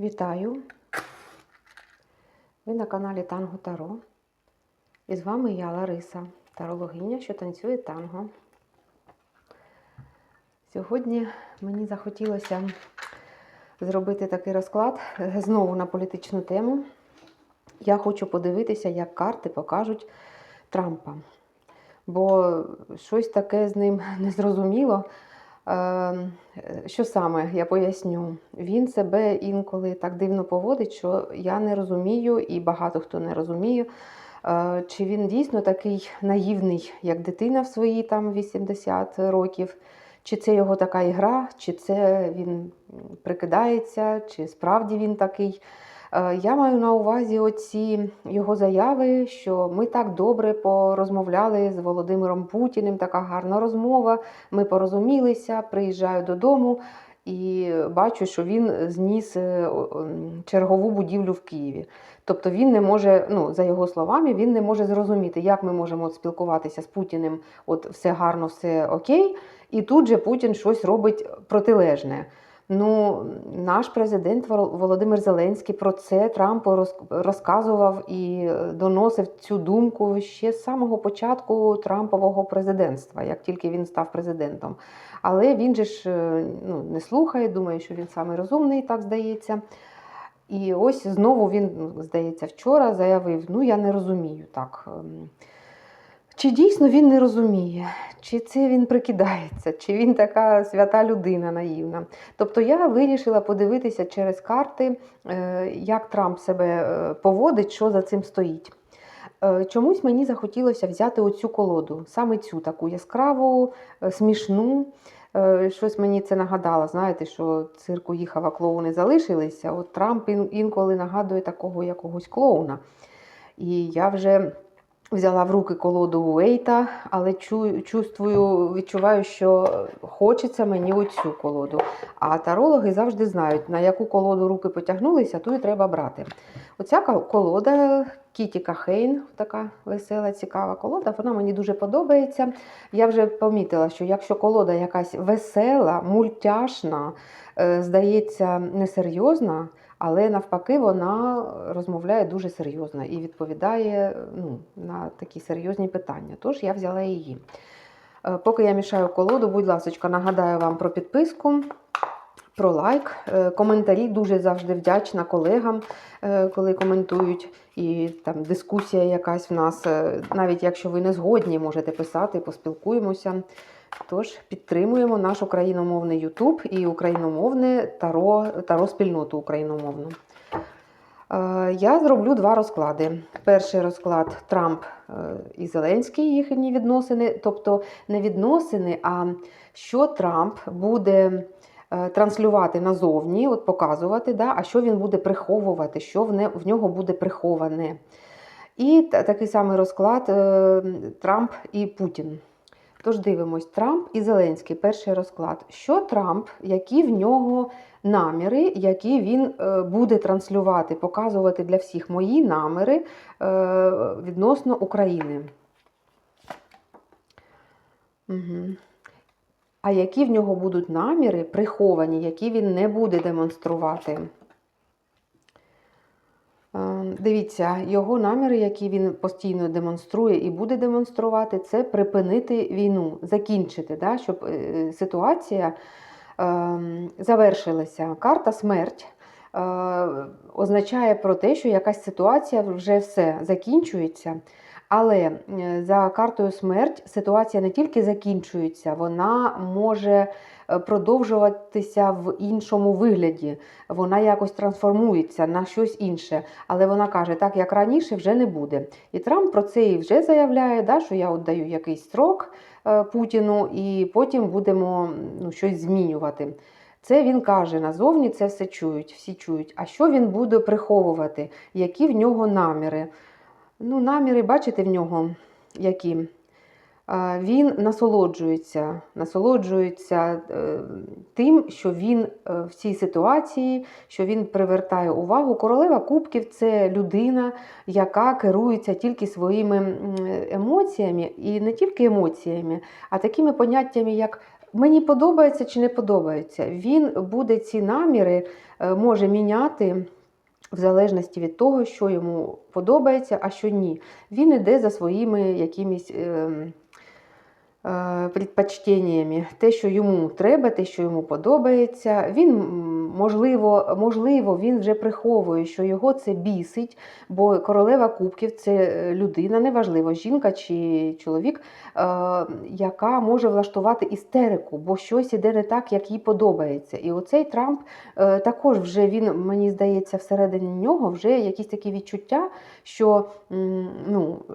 Вітаю! Ви на каналі Танго Таро. І з вами я, Лариса, тарологиня, що танцює танго. Сьогодні мені захотілося зробити такий розклад е, знову на політичну тему. Я хочу подивитися, як карти покажуть Трампа. Бо щось таке з ним незрозуміло. Е, Що саме я поясню? Він себе інколи так дивно поводить, що я не розумію, і багато хто не розуміє, е, чи він дійсно такий наївний, як дитина в свої там 80 років, чи це його така ігра, чи це він прикидається, чи справді він такий. Е, Я маю на увазі оці його заяви, що ми так добре порозмовляли з Володимиром Путіним, така гарна розмова. Ми порозумілися, приїжджаю додому і бачу, що він зніс е, чергову будівлю в Києві. Тобто він не може, ну за його словами, він не може зрозуміти, як ми можемо спілкуватися з Путіним, от все гарно, все окей, і тут же Путін щось робить протилежне. Ну, наш президент Володимир Зеленський про це Трампу розказував і е, доносив цю думку ще з самого початку Трампового президентства, як тільки він став президентом. Але він же ж е, ну, не слухає, думає, що він самий розумний, так здається. І ось знову він, ну, здається, вчора заявив: ну я не розумію так. Чи дійсно він не розуміє, чи це він прикидається, чи він така свята людина наївна. Тобто я вирішила подивитися через карти, е, як Трамп себе е, поводить, що за цим стоїть. Е, Чомусь мені захотілося взяти оцю колоду, саме цю таку яскраву, смішну. Щось мені це нагадало. Знаєте, що цирку їхав, а клоуни залишилися. От Трамп інколи нагадує такого якогось клоуна. І я вже взяла в руки колоду Уейта, але чувствую, відчуваю, що хочеться мені оцю колоду. А тарологи завжди знають, на яку колоду руки потягнулися, ту і треба брати. Оця колода Кітіка Хейн, така весела, цікава колода, вона мені дуже подобається. Я вже помітила, що якщо колода якась весела, мультяшна, е, здається, несерйозна, але навпаки, вона розмовляє дуже серйозно і відповідає ну, на такі серйозні питання. Тож я взяла її. Е, Поки я мішаю колоду, будь ласка, нагадаю вам про підписку. Про лайк, Е, коментарі дуже завжди вдячна колегам, е, коли коментують, і там дискусія якась в нас. Навіть якщо ви не згодні, можете писати, поспілкуємося. Тож підтримуємо наш україномовний Ютуб і україномовне таро, таро спільноту україномовну. Е, Я зроблю два розклади. Перший розклад Трамп е, і Зеленський, їхні відносини, тобто не відносини, а що Трамп буде е, транслювати назовні, от показувати, да, а що він буде приховувати, що в, нього буде приховане. І такий самий розклад Трамп і Путін. Тож дивимось, Трамп і Зеленський, перший розклад. Що Трамп, які в нього наміри, які він е, буде транслювати, показувати для всіх мої наміри е, відносно України. Угу. А які в нього будуть наміри приховані, які він не буде демонструвати? Дивіться, його наміри, які він постійно демонструє і буде демонструвати, це припинити війну, закінчити, да, щоб е, ситуація е, завершилася. Карта смерть е, означає про те, що якась ситуація вже все закінчується. Але е, за картою смерть ситуація не тільки закінчується, вона може е, продовжуватися в іншому вигляді. Вона якось трансформується на щось інше. Але вона каже, так як раніше вже не буде. І Трамп про це і вже заявляє, да, що я от даю якийсь строк е, Путіну, і потім будемо ну, щось змінювати. Це він каже назовні, це все чують, всі чують. А що він буде приховувати? Які в нього наміри? Ну, наміри, бачите, в нього які. Він насолоджується, насолоджується е, тим, що він е, в цій ситуації, що він привертає увагу. Королева Кубків це людина, яка керується тільки своїми емоціями, і не тільки емоціями, а такими поняттями, як мені подобається чи не подобається. Він буде ці наміри е, може міняти в залежності від того, що йому подобається, а що ні. Він іде за своїми якимись. ем, предпочтеннями, те, що йому треба, те, що йому подобається. Він, можливо, можливо, він вже приховує, що його це бісить, бо королева кубків це е, людина, неважливо, жінка чи чоловік, е, яка може влаштувати істерику, бо щось іде не так, як їй подобається. І оцей Трамп е, також вже він, мені здається, всередині нього вже якісь такі відчуття, що ну, е,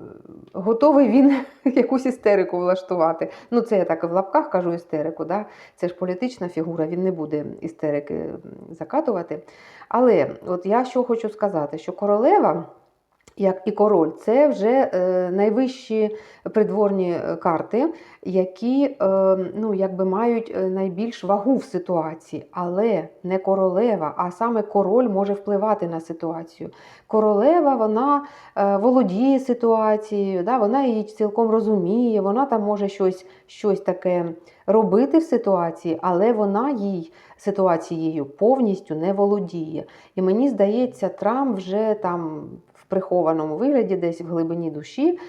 готовий він якусь істерику влаштувати. Ну, це я так в лапках кажу істерику, да? це ж політична фігура, він не буде істерики закатувати. Але от я що хочу сказати, що королева. Як і король, це вже е, найвищі придворні е, карти, які е, ну, якби мають е, найбільш вагу в ситуації, але не королева, а саме король може впливати на ситуацію. Королева вона е, володіє ситуацією, да, вона її цілком розуміє, вона там може щось, щось таке робити в ситуації, але вона їй ситуацією повністю не володіє. І мені здається, Трамп вже там в прихованому вигляді, десь в глибині душі,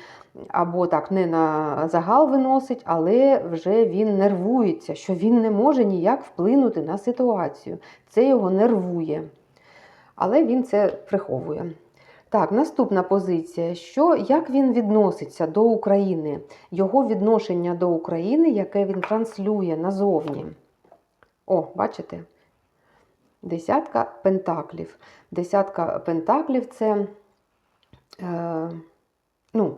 або так не на загал виносить, але вже він нервується, що він не може ніяк вплинути на ситуацію. Це його нервує. Але він це приховує. Так, наступна позиція. Що, як він відноситься до України? Його відношення до України, яке він транслює назовні. О, бачите? Десятка пентаклів. Десятка пентаклів це е, ну,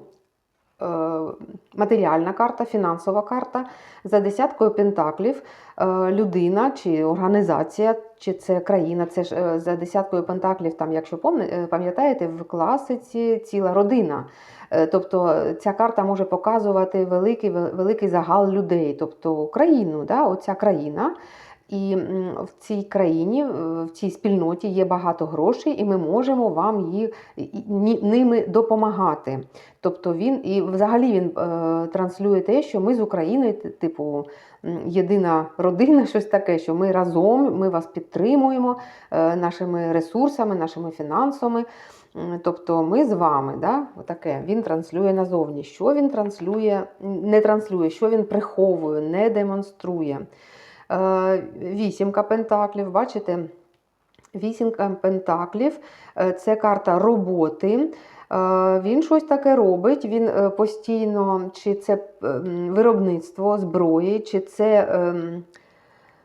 матеріальна карта, фінансова карта. За десяткою пентаклів е, людина чи організація, чи це країна, це ж е, за десяткою пентаклів, там, якщо е, пам'ятаєте, в класиці ціла родина. Е, Тобто ця карта може показувати великий, вел- великий загал людей, тобто країну, да, оця країна. І в цій країні, в в цій спільноті є багато грошей, і ми можемо вам ні- ними допомагати. Тобто він і взагалі він е, транслює те, що ми з Україною, типу, єдина родина, щось таке, що ми разом, ми вас підтримуємо е, нашими ресурсами, нашими фінансами. Тобто ми з вами, да? Отаке. він транслює назовні. Що він транслює, не транслює, що він приховує, не демонструє. Вісімка пентаклів, бачите? Вісімка пентаклів е, це карта роботи. Е, Він щось таке робить, він е, постійно, чи це виробництво зброї, чи це, ем,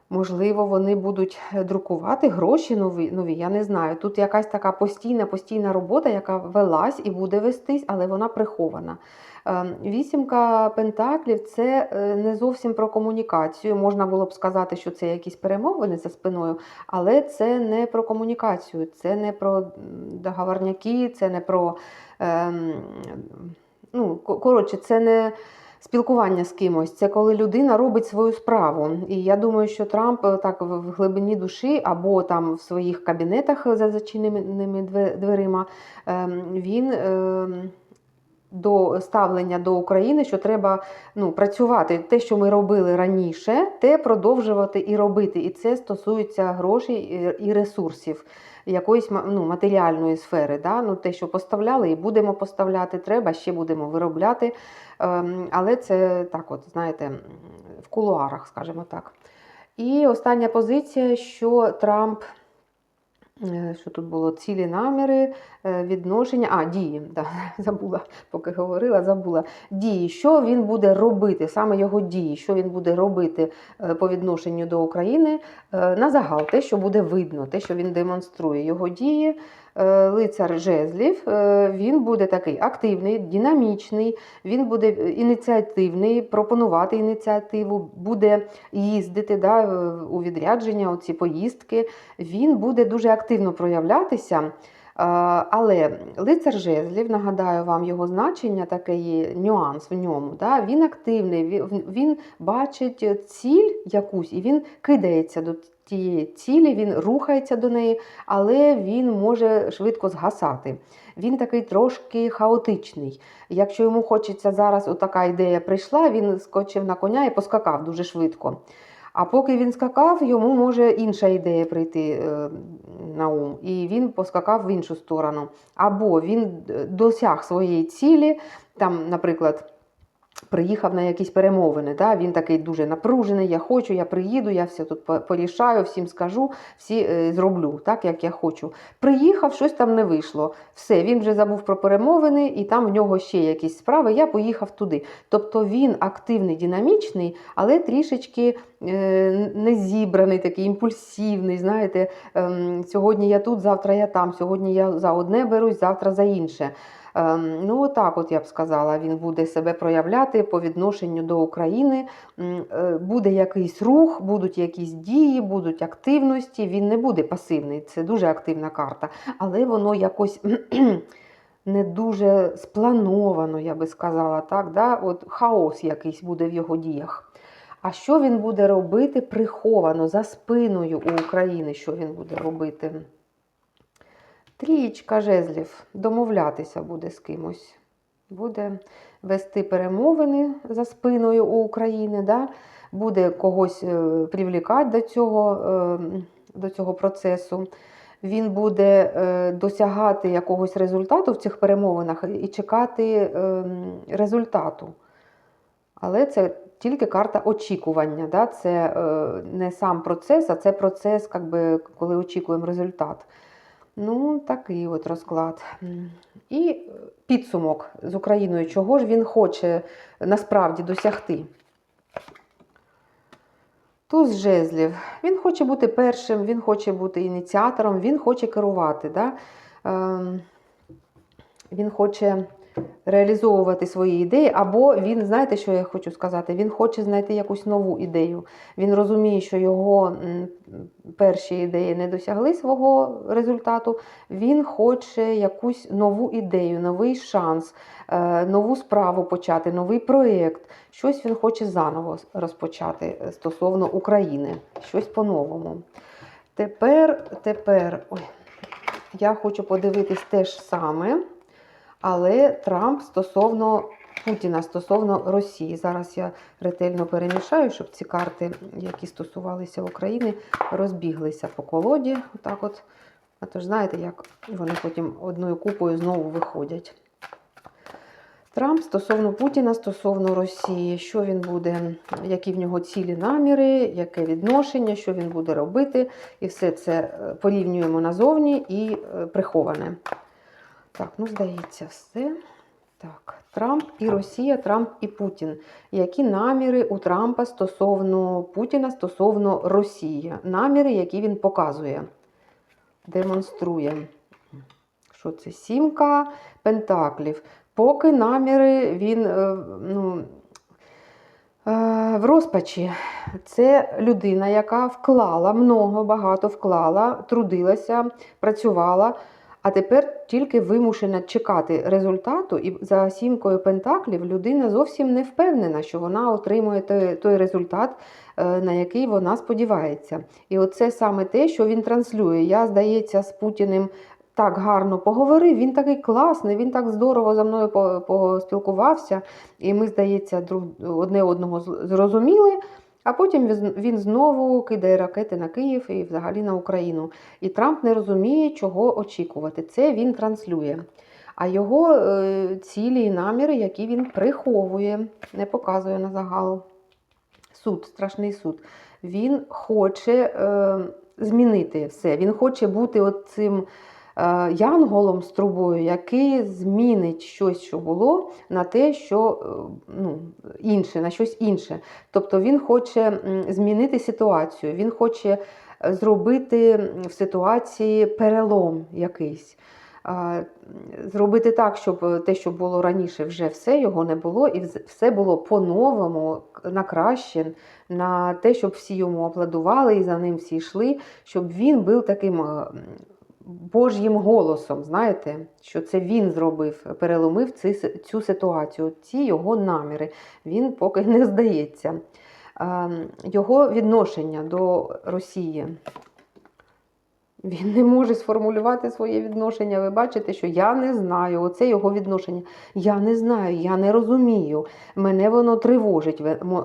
можливо, вони будуть друкувати гроші нові, нові, я не знаю. Тут якась така постійна, постійна робота, яка велась і буде вестись, але вона прихована. Ем, Вісімка пентаклів це е, не зовсім про комунікацію. Можна було б сказати, що це якісь перемовини за спиною, але це не про комунікацію, це не про договорняки, це не про. Ем, ну, коротше, це не спілкування з кимось, це коли людина робить свою справу. І я думаю, що Трамп е, так в глибині душі або там в своїх кабінетах за зачиненими дверима, ем, він. До ставлення до України, що треба ну, працювати. Те, що ми робили раніше, те продовжувати і робити. І це стосується грошей і- і ресурсів, якоїсь ну, матеріальної сфери. Да? Ну, те, що поставляли, і будемо поставляти, треба, ще будемо виробляти. Ем, Але це так, от, знаєте, в кулуарах, скажімо так. І остання позиція, що Трамп. Е, Що тут було? Цілі наміри, е, відношення, а дії, да, забула, поки говорила, забула. Дії, що він буде робити, саме його дії, що він буде робити е, по відношенню до України на загал, те, що буде видно, те, що він демонструє. Його дії, лицар жезлів, е, він буде такий активний, динамічний, він буде ініціативний, пропонувати ініціативу, буде їздити да, в- у відрядження, оці поїздки. Він буде дуже активно проявлятися. Е, Але лицар жезлів, нагадаю вам його значення, такий нюанс в ньому. Да? Він активний, він бачить ціль якусь і він кидається до тієї цілі, він рухається до неї, але він може швидко згасати. Він такий трошки хаотичний. Якщо йому хочеться зараз, отака ідея прийшла, він скочив на коня і поскакав дуже швидко. А поки він скакав, йому може інша ідея прийти е, на ум, і він поскакав в іншу сторону. Або він досяг своєї цілі, там, наприклад, приїхав на якісь перемовини. Да? Він такий дуже напружений, я хочу, я приїду, я все тут порішаю, всім скажу, всі е, зроблю, так, як я хочу. Приїхав, щось там не вийшло. Все, він вже забув про перемовини, і там в нього ще якісь справи, я поїхав туди. Тобто він активний, динамічний, але трішечки е, не зібраний, такий імпульсивний. Знаєте, ем, сьогодні я тут, завтра я там, сьогодні я за одне берусь, завтра за інше. Ем, Ну, отак, от я б сказала, він буде себе проявляти по відношенню до України. Е, Буде якийсь рух, будуть якісь дії, будуть активності. Він не буде пасивний, це дуже активна карта, але воно якось. Не дуже сплановано, я би сказала, так, да? От хаос якийсь буде в його діях. А що він буде робити приховано за спиною у України? Що він буде робити? Трієчка жезлів, домовлятися буде з кимось. Буде вести перемовини за спиною у України, да? буде когось е, привлікати до цього, е, до цього процесу. Він буде е, досягати якогось результату в цих перемовинах і чекати е, результату. Але це тільки карта очікування. Да? Це не сам процес, а це процес, как би, коли очікуємо результат. Ну, такий от розклад. І підсумок з Україною, чого ж він хоче насправді досягти. Туз жезлів. Він хоче бути першим, він хоче бути ініціатором, він хоче керувати. Да? Ем, він хоче реалізовувати свої ідеї, або він, знаєте, що я хочу сказати? Він хоче знайти якусь нову ідею. Він розуміє, що його перші ідеї не досягли свого результату. Він хоче якусь нову ідею, новий шанс, е, нову справу почати, новий проєкт. Щось він хоче заново розпочати е, стосовно України, щось по-новому. Тепер, тепер, ой, я хочу подивитись те ж саме. Але Трамп стосовно Путіна, стосовно Росії. Зараз я ретельно перемішаю, щоб ці карти, які стосувалися України, розбіглися по колоді. Отак от. А то ж знаєте, як вони потім одною купою знову виходять. Трамп стосовно Путіна, стосовно Росії, що він буде, які в нього цілі наміри, яке відношення, що він буде робити. І все це е, порівнюємо назовні і е, приховане. Так, ну здається, все. Так, Трамп і Росія, Трамп і Путін. Які наміри у Трампа стосовно Путіна, стосовно Росії? Наміри, які він показує, демонструє. Що це? Сімка пентаклів. Поки наміри він е, ну, е, в розпачі. Це людина, яка вклала много, багато вклала, трудилася, працювала. А тепер тільки вимушена чекати результату, і за сімкою пентаклів людина зовсім не впевнена, що вона отримує той, результат, е, на який вона сподівається. І оце саме те, що він транслює. Я, здається, з Путіним так гарно поговорив. Він такий класний, він так здорово за мною поспілкувався, і ми, здається, друг одне одного зрозуміли. А потім він- знову кидає ракети на Київ і взагалі на Україну. І Трамп не розуміє, чого очікувати. Це він транслює. А його е, цілі і наміри, які він приховує, не показує на загал. Суд, страшний суд. Він хоче е, змінити все. Він хоче бути цим е, янголом з трубою, який змінить щось, що було, на те, що е, ну, інше, на щось інше. Тобто він хоче змінити ситуацію, він хоче е, зробити в ситуації перелом якийсь. Зробити так, щоб те, що було раніше, вже все його не було, і все було по-новому, на краще, на те, щоб всі йому аплодували і за ним всі йшли, щоб він був таким м, Божнім голосом. Знаєте, що це він зробив, переломив цю ситуацію, ці його наміри. Він поки не здається. Його відношення до Росії. Він не може сформулювати своє відношення. Ви бачите, що я не знаю. Оце його відношення. Я не знаю, я не розумію. Мене воно тривожить,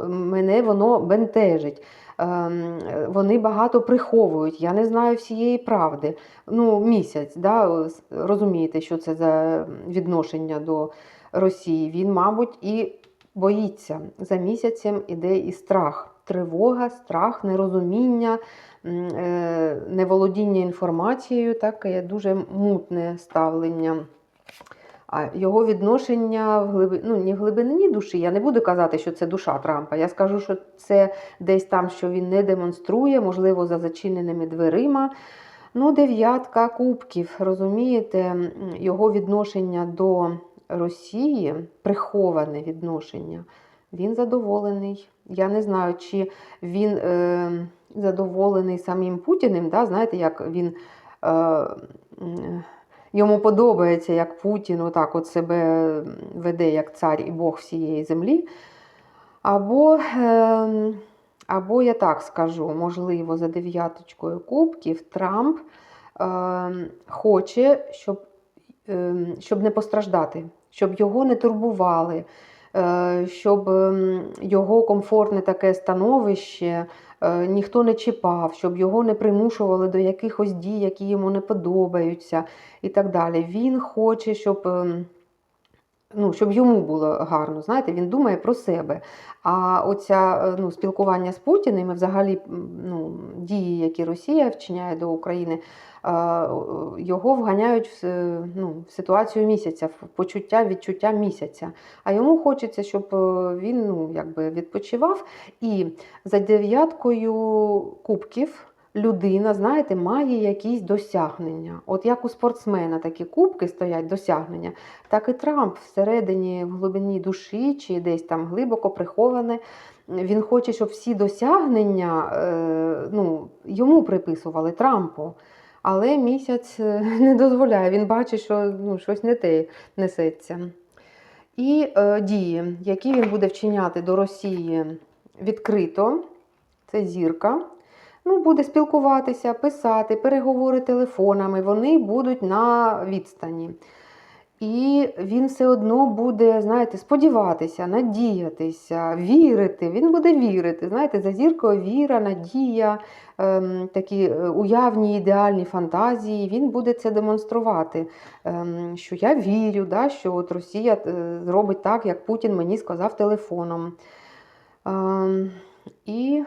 мене воно бентежить. Ем, Вони багато приховують. Я не знаю всієї правди. Ну, місяць, да, розумієте, що це за відношення до Росії. Він, мабуть, і боїться. За місяцем іде і страх, тривога, страх, нерозуміння, е, неволодіння інформацією, таке дуже мутне ставлення. А його відношення в глиби... ну, не в глибині душі. Я не буду казати, що це душа Трампа. Я скажу, що це десь там, що він не демонструє, можливо, за зачиненими дверима. Ну, дев'ятка кубків, розумієте, його відношення до Росії, приховане відношення, він задоволений. Я не знаю, чи він е, задоволений самим Путіним. Да? Знаєте, як він. Е, м, Йому подобається, як Путін отак от себе веде як цар і Бог всієї землі. Або, е, або я так скажу, можливо, за дев'яточкою кубків Трамп е, хоче, щоб, е, щоб не постраждати, щоб його не турбували, щоб ем, його комфортне таке становище е, ніхто не чіпав, щоб його не примушували до якихось дій, які йому не подобаються, і так далі. Він хоче, щоб. Ну, щоб йому було гарно, знаєте, він думає про себе. А оця е, ну, спілкування з Путіним і взагалі ну, дії, які Росія вчиняє до України, е, його вганяють в, ну, в ситуацію місяця, в почуття, відчуття місяця. А йому хочеться, щоб е, він ну, якби відпочивав. І за дев'яткою кубків людина, знаєте, має якісь досягнення. От як у спортсмена такі кубки стоять, досягнення, так і Трамп всередині, в глибині душі чи десь там глибоко приховане. Він хоче, щоб всі досягнення е, ну, йому приписували Трампу. Але місяць е, не дозволяє. Він бачить, що ну, щось не те несеться. І е, дії, які він буде вчиняти до Росії відкрито, це зірка. Ну, буде спілкуватися, писати, переговори телефонами, вони будуть на відстані. І він все одно буде, знаєте, сподіватися, надіятися, вірити. Він буде вірити. Знаєте, за зіркою віра, надія, ем, такі е, уявні ідеальні фантазії. Він буде це демонструвати. Ем, що я вірю, да, що от Росія е, зробить так, як Путін мені сказав телефоном. Ем, і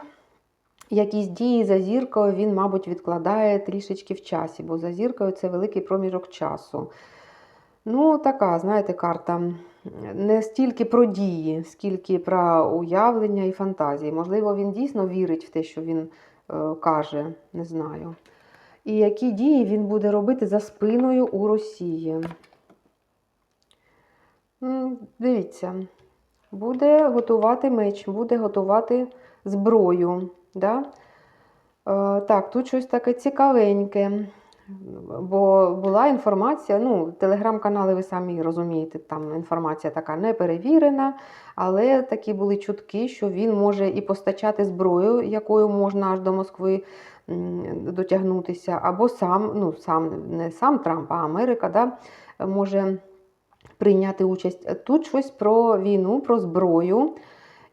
якісь дії за зіркою він, мабуть, відкладає трішечки в часі, бо за зіркою це великий проміжок часу. Ну, така, знаєте, карта не стільки про дії, скільки про уявлення і фантазії. Можливо, він дійсно вірить в те, що він е, каже, не знаю. І які дії він буде робити за спиною у Росії. Дивіться, буде готувати меч, буде готувати зброю. Да? Е, так, тут щось таке цікавеньке. Бо була інформація, ну, телеграм-канали, ви самі розумієте, там інформація така неперевірена, але такі були чутки, що він може і постачати зброю, якою можна аж до Москви дотягнутися, або сам, ну, сам, не сам Трамп, а Америка, да, може прийняти участь. Тут щось про війну, про зброю.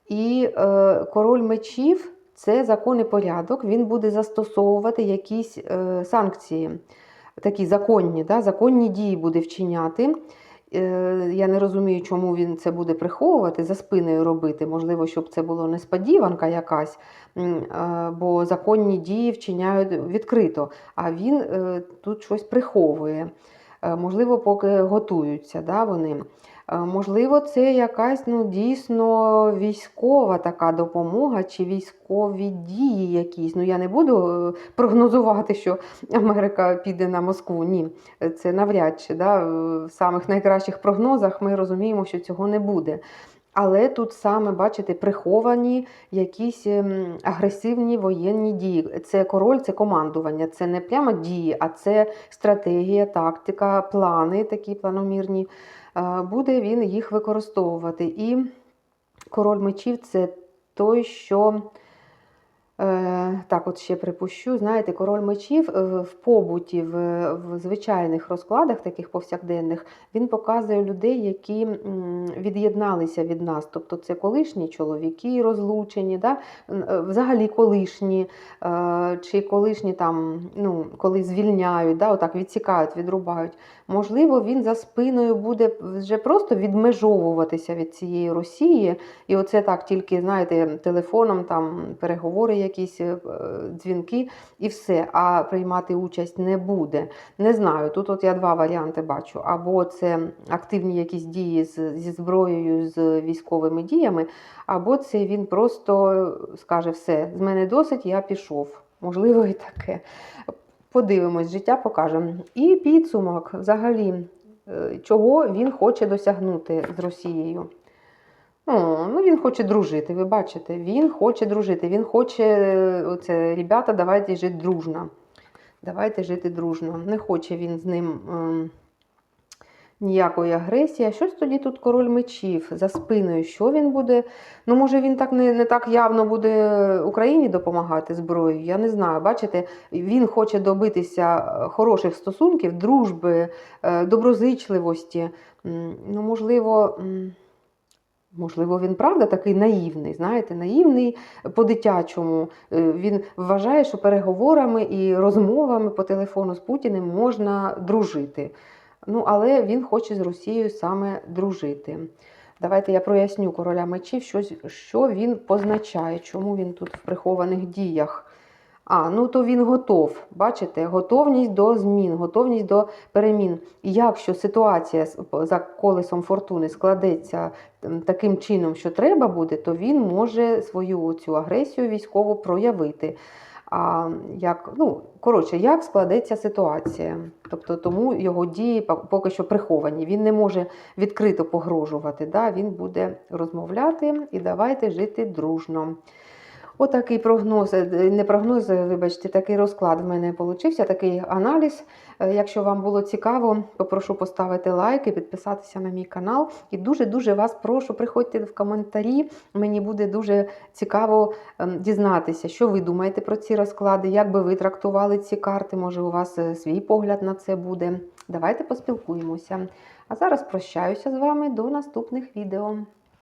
І е, король мечів це закон і порядок. Він буде застосовувати якісь е, санкції, такі законні, да, законні дії буде вчиняти. Е, я не розумію, чому він це буде приховувати, за спиною робити. Можливо, щоб це було несподіванка якась, е, бо законні дії вчиняють відкрито, а він е, тут щось приховує. Можливо, поки готуються да, вони. Е, Можливо, це якась ну, дійсно військова така допомога чи військові дії якісь. Ну, я не буду е, прогнозувати, що Америка піде на Москву. Ні, це навряд чи. Да? В самих найкращих прогнозах ми розуміємо, що цього не буде. Але тут саме, бачите, приховані якісь ем, агресивні воєнні дії. Це король, це командування, це не прямо дії, а це стратегія, тактика, плани такі планомірні. Е, Буде він їх використовувати. І король мечів це той, що. Е, так, от ще припущу, знаєте, король мечів е, в побуті, в, в звичайних розкладах, таких повсякденних, він показує людей, які від'єдналися від нас. Тобто це колишні чоловіки розлучені, да? е, взагалі колишні, чи колишні там, ну, коли звільняють, да? отак відсікають, відрубають. Можливо, він за спиною буде вже просто відмежовуватися від цієї Росії. І оце так тільки, знаєте, телефоном, там переговори якісь, е, дзвінки і все. А приймати участь не буде. Не знаю. Тут от я два варіанти бачу. Або це активні якісь дії зі зброєю, з військовими діями, або це він просто скаже: все, з мене досить, я пішов. Можливо, і таке. Подивимось, життя покаже. І підсумок взагалі, е, чого він хоче досягнути з Росією. О, ну він хоче дружити, ви бачите, він хоче дружити, він хоче, е, оце, ребята, давайте жити дружно. Давайте жити дружно. Не хоче він з ним ем, ніякої агресії. А щось тоді тут король мечів за спиною. Що він буде? Ну, може, він так не, не так явно буде Україні допомагати зброєю. Я не знаю. Бачите, він хоче добитися е, хороших стосунків, дружби, е, доброзичливості. Ну, можливо. Можливо, він правда такий наївний, знаєте, наївний по-дитячому. Е, Він вважає, що переговорами і розмовами по телефону з Путіним можна дружити. Ну, але він хоче з Росією саме дружити. Давайте я проясню короля мечів, що, що він позначає, чому він тут в прихованих діях. А, ну то він готов. Бачите, готовність до змін, готовність до перемін. І якщо ситуація за колесом фортуни складеться таким чином, що треба буде, то він може свою цю агресію військову проявити. А як, ну, коротше, як складеться ситуація? Тобто тому його дії поки що приховані. Він не може відкрито погрожувати. Да? Він буде розмовляти і давайте жити дружно. Отакий прогноз, е, не прогноз, е, вибачте, такий розклад в мене получився, такий аналіз. Е, Якщо вам було цікаво, попрошу поставити лайк і підписатися на мій канал. І дуже-дуже вас прошу, приходьте в коментарі. Мені буде дуже цікаво ем, дізнатися, що ви думаєте про ці розклади, як би ви трактували ці карти. Може, у вас е, свій погляд на це буде. Давайте поспілкуємося. А зараз прощаюся з вами до наступних відео.